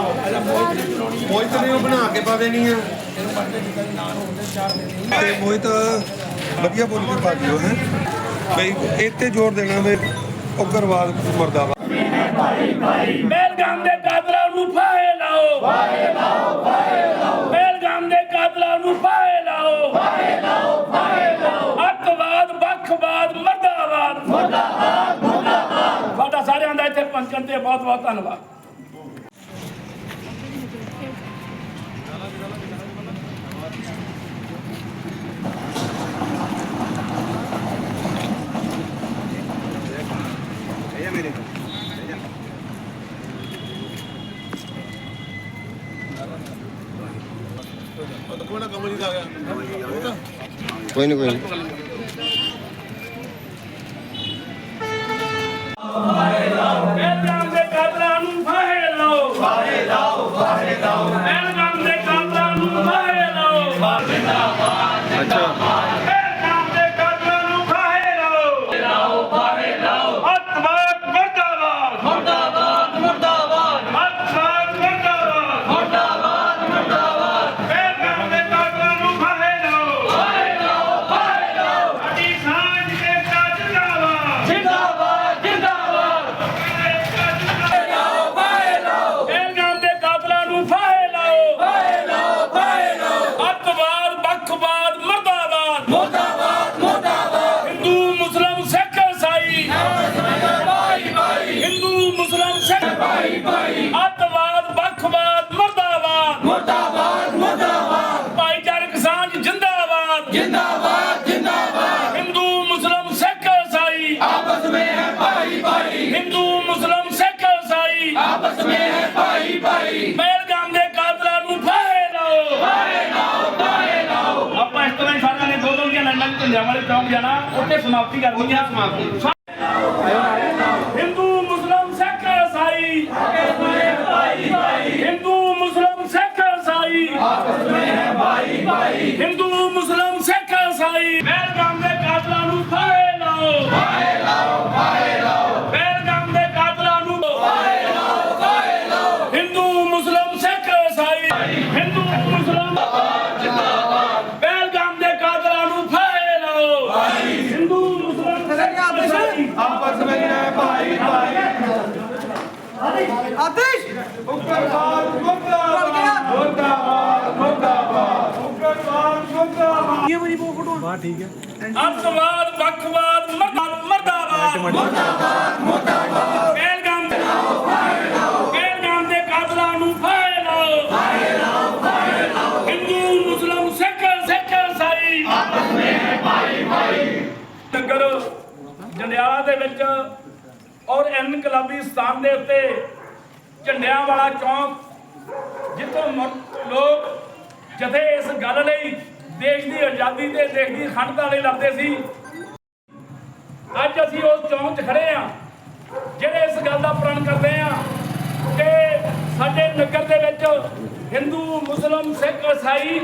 ਮੋਹਿਤ ਨੇ ਉਹ ਬਣਾ ਕੇ ਪਾ ਦੇਣੀ ਆ। ਤੇ ਮੋਹਿਤ ਵਧੀਆ ਬੋਲ ਕੇ ਪਾ ਦਿਓ ਹੈ। ਬਈ ਤੇ ਜ਼ੋਰ ਦੇਣਾ ਵੀ ਉਗਰਵਾਦ ਮਰਦਾਵਾ ਬੇਲਗਾਮ ਦੇ ਕਾਤਲਾਂ ਨੂੰ ਫਾਹੇ ਲਾਓ। ਫਾਹੇ ਲਾਓ ਫਾਹੇ ਲਾਓ। ਬੇਲਗਾਮ ਦੇ ਕਾਤਲਾਂ ਨੂੰ ਫਾਹੇ ਲਾਓ। ਫਾਹੇ ਲਾਓ ਫਾਹੇ ਲਾਓ। ਅੱਤਵਾਦ ਵੱਖਵਾਦ ਮਰਦਾਬਾਦ ਮਰਦਾਬਾਦ ਮਰਦਾਬਾਦ ਤੁਹਾਡਾ ਸਾਰਿਆਂ ਦਾ ਇੱਥੇ ਪਹੁੰਚਣ ਤੇ ਬਹੁਤ ਬਹੁਤ ਧੰਨਵਾਦ। ਕੋਈ ਨਹੀਂ ਕੋਈ ਨਹੀਂ ਵਾਲੇ ਚੌਂਕ ਜਾਣਾ ਉੱਥੇ ਸਮਾਪਤੀ ਕਰਨੀ ਆ ਸਮਾਪਤੀ। ਹਿੰਦੂ ਮੁਸਲਮ ਸਿੱਖ ਭਾਈ ਹਿੰਦੂ ਮੁਸਲਮ ਸਿੱਖ ਭਾਈ ਹਿੰਦੂ ਮੁਸਲਮ ਸਿੱਖ ਈਸਾਈ ਬੇਲਗਾਮ ਦੇ ਕਾਤਲਾਂ ਨੂੰ ਫਾਹੇ ਲਾਓ। ਫਾਹੇ ਲਾਓ ਫਾਹੇ ਲਾਓ ਬੇਲਗਾਮ ਦੇ ਕਾਤਲਾਂ ਨੂੰ ਫਾਹੇ ਲਾਓ। ਫਾਹੇ ਲਾਓ ਹਿੰਦੂ ਮੁਸਲਮ ਸਿੱਖ ਹਿੰਦੂ ਮੁਸਲਮ ਆਦੇਸ਼ ਉਗਰਵਾਦ ਮੁਰਦਾਬਾਦ ਮੁਰਦਾਬਾਦ ਮੁਰਦਾਬਾਦ ਉਗਰਵਾਦ ਮੁਰਦਾਬਾਦ ਇਹ ਮੇਰੀ ਫੋਟੋ ਵਾਹ ਠੀਕ ਹੈ ਅੱਤਵਾਦ ਵੱਖਵਾਦ ਮਰਦਾਬਾਦ ਮਰਦਾਬਾਦ ਮਰਦਾਬਾਦ ਮਰਦਾਬਾਦ ਬੇਲਗਾਮ ਬੇਲਗਾਮ ਦੇ ਕਾਤਲਾਂ ਨੂੰ ਫਾਹੇ ਲਾਓ ਫਾਹੇ ਲਾਓ ਫਾਹੇ ਲਾਓ ਹਿੰਦੂ ਮੁਸਲਮ ਸਿੱਖ ਸਿੱਖ ਸਾਈ ਆਪਸ ਵਿੱਚ ਭਾਈ ਭਾਈ ਨਗਰ ਜੰਡਿਆਲਾ ਦੇ ਵਿੱਚ ਔਰ ਇਨਕਲਾਬੀ ਸਥਾਨ ਦੇ ਉੱਤੇ ਝੰਡਿਆਂ ਵਾਲਾ ਚੌਂਕ, ਜਿੱਥੋਂ ਲੋਕ ਜਥੇ ਇਸ ਗੱਲ ਲਈ ਦੇਸ਼ ਦੀ ਆਜ਼ਾਦੀ ਤੇ ਦੇਸ਼ ਦੀ ਅਖੰਡਤਾ ਲਈ ਲੜਦੇ ਸੀ। ਅੱਜ ਅਸੀਂ ਉਸ ਚੌਂਕ 'ਚ ਖੜੇ ਆ ਜਿਹੜੇ ਇਸ ਗੱਲ ਦਾ ਪ੍ਰਣ ਕਰਦੇ ਆ ਕਿ ਸਾਡੇ ਨਗਰ ਦੇ ਵਿੱਚ ਹਿੰਦੂ, ਮੁਸਲਮ, ਸਿੱਖ, ਇਸਾਈ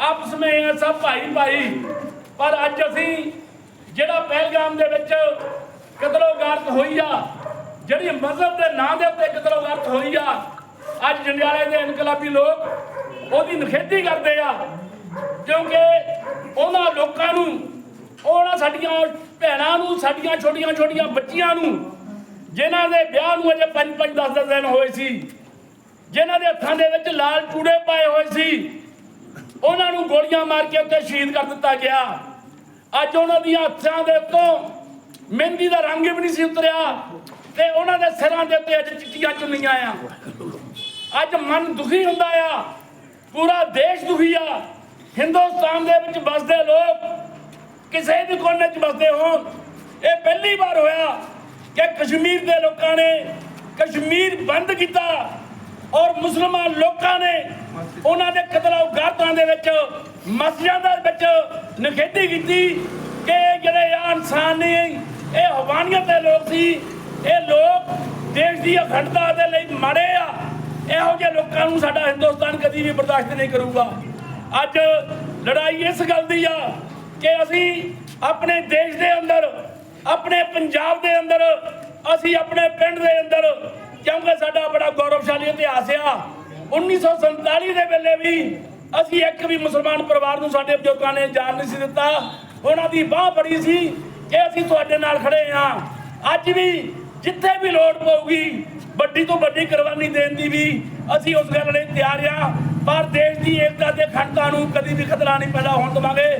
ਆਪਸ ਵਿੱਚ ਸਭ ਭਾਈ ਭਾਈ, ਪਰ ਅੱਜ ਅਸੀਂ ਜਿਹੜਾ ਪਹਿਲਗਾਮ ਦੇ ਵਿੱਚ ਕਤਲੋਗਾਰਤ ਹੋਈ ਆ, ਜਿਹੜੀ ਮਜ਼ਹਬ ਦੇ ਨਾਂ ਦੇ ਉੱਤੇ ਅੱਜ ਜੰਡਿਆਲੇ ਦੇ ਇਨਕਲਾਬੀ ਲੋਕ ਉਹਦੀ ਨਿਖੇਧੀ ਕਰਦੇ ਆ, ਕਿਉਂਕਿ ਉਹਨਾਂ ਲੋਕਾਂ ਨੂੰ ਉਹਨਾਂ ਸਾਡੀਆਂ ਭੈਣਾਂ ਨੂੰ, ਸਾਡੀਆਂ ਛੋਟੀਆਂ ਛੋਟੀਆਂ ਬੱਚੀਆਂ ਨੂੰ, ਜਿਨ੍ਹਾਂ ਦੇ ਵਿਆਹ ਨੂੰ ਅਜੇ 5 5 10 10 ਦਿਨ ਹੋਏ ਸੀ, ਜਿਨ੍ਹਾਂ ਦੇ ਹੱਥਾਂ ਦੇ ਵਿੱਚ ਲਾਲ ਚੂੜੇ ਪਾਏ ਹੋਏ ਸੀ, ਉਹਨਾਂ ਨੂੰ ਗੋਲੀਆਂ ਮਾਰ ਕੇ ਉੱਤੇ ਸ਼ਹੀਦ ਕਰ ਦਿੱਤਾ ਗਿਆ। ਅੱਜ ਉਹਨਾਂ ਦੀਆਂ ਹੱਥਾਂ ਦੇ ਉੱਤੋਂ ਮਹਿੰਦੀ ਦਾ ਰੰਗ ਵੀ ਨਹੀਂ ਸੀ ਉਤਰਿਆ ਤੇ ਉਹਨਾਂ ਦੇ ਸਿਰਾਂ ਦੇ ਉੱਤੇ ਅੱਜ ਚਿੱਟੀਆਂ ਚੁੰਨੀਆਂ ਆ। ਅੱਜ ਮਨ ਦੁਖੀ ਹੁੰਦਾ ਆ। ਪੂਰਾ ਦੇਸ਼ ਦੁਖੀ ਆ। ਹਿੰਦੁਸਤਾਨ ਦੇ ਵਿੱਚ ਵਸਦੇ ਲੋਕ ਕਿਸੇ ਵੀ ਕੋਨੇ 'ਚ ਵਸਦੇ ਹੋਣ। ਇਹ ਪਹਿਲੀ ਵਾਰ ਹੋਇਆ ਕਿ ਕਸ਼ਮੀਰ ਦੇ ਲੋਕਾਂ ਨੇ ਕਸ਼ਮੀਰ ਬੰਦ ਕੀਤਾ ਔਰ ਮੁਸਲਮਾਨ ਲੋਕਾਂ ਨੇ ਉਹਨਾਂ ਦੇ ਕਤਲ ਗਾਰਤਾਂ ਦੇ ਵਿੱਚ, ਮਸਜਿਦਾਂ ਦੇ ਵਿੱਚ ਨਿਖੇਧੀ ਕੀਤੀ ਕਿ ਜਿਹੜੇ ਆ ਇਨਸਾਨ ਨੇ, ਇਹ ਹਵਾਨੀਅਤ ਦੇ ਲੋਕ ਸੀ। ਇਹ ਲੋਕ ਦੇਸ਼ ਦੀ ਅਖੰਡਤਾ ਦੇ ਲਈ ਮਾੜੇ ਆ। ਇਹੋ ਜਿਹੇ ਲੋਕਾਂ ਨੂੰ ਸਾਡਾ ਹਿੰਦੁਸਤਾਨ ਕਦੀ ਵੀ ਬਰਦਾਸ਼ਤ ਨਹੀਂ ਕਰੂਗਾ। ਅੱਜ ਲੜਾਈ ਇਸ ਗੱਲ ਦੀ ਆ ਕਿ ਅਸੀਂ ਆਪਣੇ ਦੇਸ਼ ਦੇ ਅੰਦਰ, ਆਪਣੇ ਪੰਜਾਬ ਦੇ ਅੰਦਰ, ਅਸੀਂ ਆਪਣੇ ਪਿੰਡ ਦੇ ਅੰਦਰ, ਕਿਉਂਕਿ ਸਾਡਾ ਬੜਾ ਗੌਰਵਸ਼ਾਲੀ ਇਤਿਹਾਸ ਇਤਿਹਾਸ ਆ 1947 ਦੇ ਵੇਲੇ ਵੀ ਅਸੀਂ ਇੱਕ ਵੀ ਮੁਸਲਮਾਨ ਪਰਿਵਾਰ ਨੂੰ ਸਾਡੇ ਬਜ਼ੁਰਗਾਂ ਨੇ ਜਾਣ ਨਹੀਂ ਸੀ ਦਿੱਤਾ। ਉਹਨਾਂ ਦੀ ਬਾਹ ਬੜੀ ਸੀ ਕਿ ਅਸੀਂ ਤੁਹਾਡੇ ਨਾਲ ਖੜੇ ਆ ਅੱਜ ਵੀ ਜਿੱਥੇ ਵੀ ਲੋੜ ਪਊਗੀ, ਵੱਡੀ ਤੋਂ ਵੱਡੀ ਕੁਰਬਾਨੀ ਦੇਣ ਦੀ ਵੀ ਅਸੀਂ ਉਸ ਗੱਲ ਲਈ ਤਿਆਰ ਆ। ਪਰ ਦੇਸ਼ ਦੀ ਏਕਤਾ ਤੇ ਅਖੰਡਤਾ ਨੂੰ ਕਦੀ ਵੀ ਖਤਰਾ ਨਹੀਂ ਪੈਦਾ ਹੋਣ ਦੇਵਾਂਗੇ।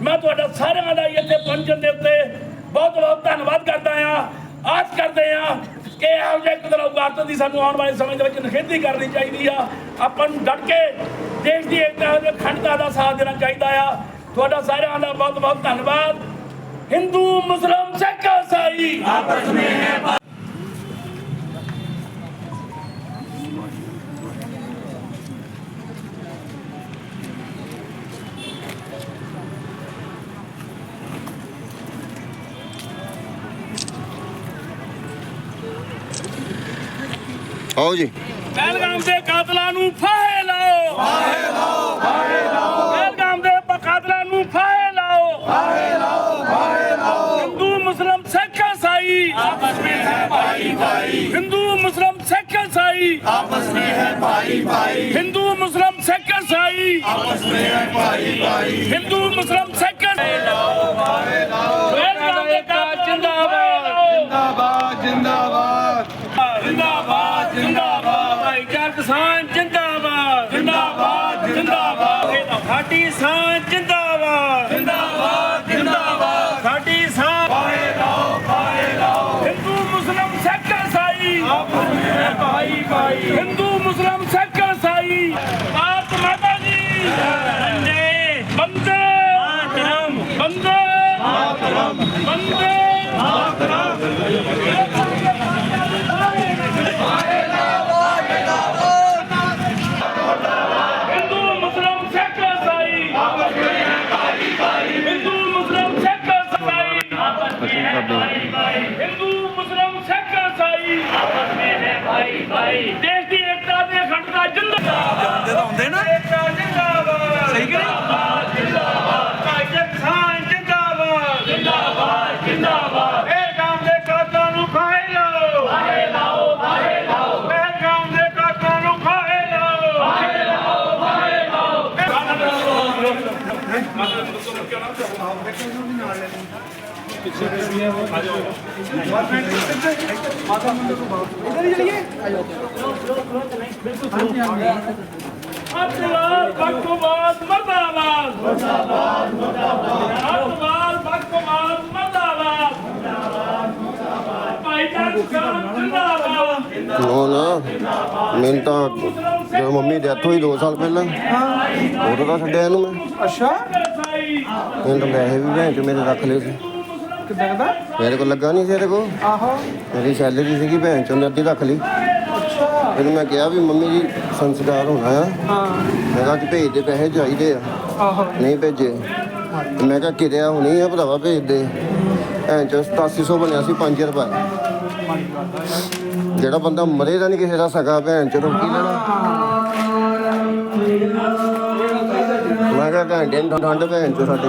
ਮੈਂ ਤੁਹਾਡਾ ਸਾਰਿਆਂ ਦਾ ਇੱਥੇ ਪਹੁੰਚਣ ਦੇ ਉੱਤੇ ਬਹੁਤ ਬਹੁਤ ਧੰਨਵਾਦ ਕਰਦਾ ਆ। ਆਸ ਕਰਦੇ ਆ ਕਿ ਇਹੋ ਜਿਹੇ ਕਦਮ ਦੀ ਸਾਨੂੰ ਆਉਣ ਵਾਲੇ ਸਮੇਂ ਦੇ ਵਿੱਚ ਨਿਖੇਧੀ ਕਰਨੀ ਚਾਹੀਦੀ ਆ। ਆਪਾਂ ਨੂੰ ਡਟ ਕੇ ਦੇਸ਼ ਦੀ ਏਕਤਾ ਤੇ ਅਖੰਡਤਾ ਦਾ ਸਾਥ ਦੇਣਾ ਚਾਹੀਦਾ ਆ। ਤੁਹਾਡਾ ਸਾਰਿਆਂ ਦਾ ਬਹੁਤ ਬਹੁਤ ਧੰਨਵਾਦ। ਹਿੰਦੂ ਮੁਸਲਮ ਸਿੱਖ ਈਸਾਈ ਆਓ ਜੀ। ਪਹਿਲਗਾਮ ਦੇ ਕਾਤਲਾਂ ਨੂੰ ਫਾਹੇ ਲਾਓ। ਫਾਹੇ ਲਾਓ ਫਾਹੇ ਲਾਓ। ਪਹਿਲਗਾਮ ਦੇ ਕਾਤਲਾਂ ਨੂੰ ਫਾਹੇ ਲਾਓ। ਫਾਹੇ ਲਾਓ ਫਾਹੇ ਲਾਓ। ਹਿੰਦੂ ਮੁਸਲਮ ਸਿੱਖ ਈਸਾਈ। ਆਪਸ ਵਿੱਚ ਹੈ ਭਾਈ ਭਾਈ। ਹਿੰਦੂ ਮੁਸਲਮ ਸਿੱਖ ਈਸਾਈ। ਆਪਸ ਵਿੱਚ ਹੈ ਭਾਈ ਭਾਈ। ਹਿੰਦੂ ਮੁਸਲਮ ਸਿੱਖ ਈਸਾਈ। ਆਪਸ ਵਿੱਚ ਹੈ ਭਾਈ ਭਾਈ। ਹਿੰਦੂ ਮੁਸਲਮ ਸਿੱਖ ਫਾਹੇ ਲਾਓ ਫਾਹੇ ਲਾਓ। ਪਹਿਲਗਾਮ ਦੇ ਕਾਤਲਾਂ ਜਿੰਦਾਬਾਦ ਜਿੰਦਾਬਾਦ ਜਿੰਦਾਬਾਦ। ਸਾਂ ਜਿੰਦਾਬਾਦ ਜਿੰਦਾਬਾਦ ਜਿੰਦਾਬਾਦ ਸਾਡੀ ਸਾਂ ਪਾਏ ਲਾਓ ਪਾਏ ਲਾਓ ਹਿੰਦੂ ਮੁਸਲਮ ਸਿੱਖ ਈਸਾਈ ਆਪਸ ਵਿੱਚ ਭਾਈ ਭਾਈ ਹਿੰਦੂ ਮੁਸਲਮ ਸਿੱਖ ਈਸਾਈ ਭਾਰਤ ਮਾਤਾ ਜੀ ਬੰਦੇ ਬੰਦੇ ਮਾਤਰਮ ਬੰਦੇ ਮਾਤਰਮ ਬੰਦੇ ਹਿੰਦੂ ਮੁਸਲਮ ਸਿੱਖ ਈਸਾਈ ਆਪਸ ਵਿੱਚ ਹੈ ਭਾਈ ਭਾਈ ਹਿੰਦੂ ਮੁਸਲਮ ਸਿੱਖ ਈਸਾਈ ਆਪਸ ਵਿੱਚ ਹੈ ਭਾਈ ਭਾਈ ਹਿੰਦੂ ਮੁਸਲਮ ਸਿੱਖ ਈਸਾਈ ਆਪਸ ਵਿੱਚ ਹੈ ਭਾਈ ਭਾਈ ਦੇਸ਼ ਦੀ ਏਕਤਾ ਤੇ ਅਖੰਡਤਾ ਜਿੰਦਾਬਾਦ ਜਦੋਂ ਆਉਂਦੇ ਨਾ ਜਿੰਦਾਬਾਦ ਸਹੀ ਕਿ ਨਹੀਂ ਜਿੰਦਾਬਾਦ ਭਾਈਚਾਰ ਕਿਸਾਨ ਜਿੰਦਾਬਾਦ ਜਿੰਦਾਬਾਦ ਜਿੰਦਾਬਾਦ ਇਹ ਕੰਮ ਦੇ ਕਾਤਾਂ ਨੂੰ ਖਾਏ ਲਾਓ ਖਾਏ ਲਾਓ ਖਾਏ ਲਾਓ ਇਹ ਕੰਮ ਦੇ ਕਾਤਾਂ ਨੂੰ ਖਾਏ ਲਾਓ ਖਾਏ ਲਾਓ ਖਾਏ ਲਾਓ ਅੱਤਵਾਦ ਬਕਵਾਦ ਮਰਦਾਬਾਦ ਮਰਦਾਬਾਦ ਮਰਦਾਬਾਦ ਅੱਤਵਾਦ ਬਕਵਾਦ ਮਰਦਾਬਾਦ ਮਰਦਾਬਾਦ ਭਾਈਚਾਰ ਕਿਸਾਨ ਜਿੰਦਾਬਾਦ ਨੋ ਨਾ ਮੈਨੂੰ ਤਾਂ ਜਦੋਂ ਮੰਮੀ ਡੈਥ ਹੋਈ 2 ਸਾਲ ਪਹਿਲਾਂ। ਉਦੋਂ ਤਾਂ ਛੱਡਿਆ ਇਹਨੂੰ ਮੈਂ। ਅੱਛਾ। ਇਹਨੂੰ ਤਾਂ ਪੈਸੇ ਵੀ ਭੈਣ ਚ ਮੇਰੇ ਰੱਖ ਲਏ ਸੀ। ਕਿੱਦਾਂ ਦਾ ਮੇਰੇ ਕੋਲ ਲੱਗਾ ਨਹੀਂ ਸੀ ਇਹਦੇ ਕੋਲ। ਆਹੋ। ਮੇਰੀ ਸੈਲਰੀ ਸੀਗੀ ਭੈਣ ਚੋਂ ਅੱਧੀ ਰੱਖ ਲਈ। ਅੱਛਾ। ਇਹਨੂੰ ਮੈਂ ਕਿਹਾ ਵੀ ਮੰਮੀ ਜੀ ਸੰਸਕਾਰ ਹੋਣਾ ਆ। ਹਾਂ। ਮੈਂ ਕਿਹਾ ਕਿ ਭੇਜ ਦੇ ਪੈਸੇ ਚਾਹੀਦੇ ਆ। ਆਹੋ। ਨਹੀਂ ਭੇਜੇ। ਤੇ ਮੈਂ ਕਿਹਾ ਕਿਰਿਆ ਹੋਣੀ ਆ ਭਰਾਵਾ ਭੇਜ ਦੇ ਭੈਣ ਚੋਂ 8700 ਬਣਿਆ ਸੀ 5 ਰੁਪਏ। ਜਿਹੜਾ ਬੰਦਾ ਮਰੇ ਦਾ ਨਹੀਂ ਕਿਸੇ ਦਾ ਸਕਾ ਭੈਣ ਚੋਂ ਰੋਕੀ ਲੈਣਾ। ਮੈਂ ਕਿਹਾ ਘੰਟੇ ਨੂੰ ਠੰਡ ਭੈਣ ਚੋਂ ਸਾਡੇ।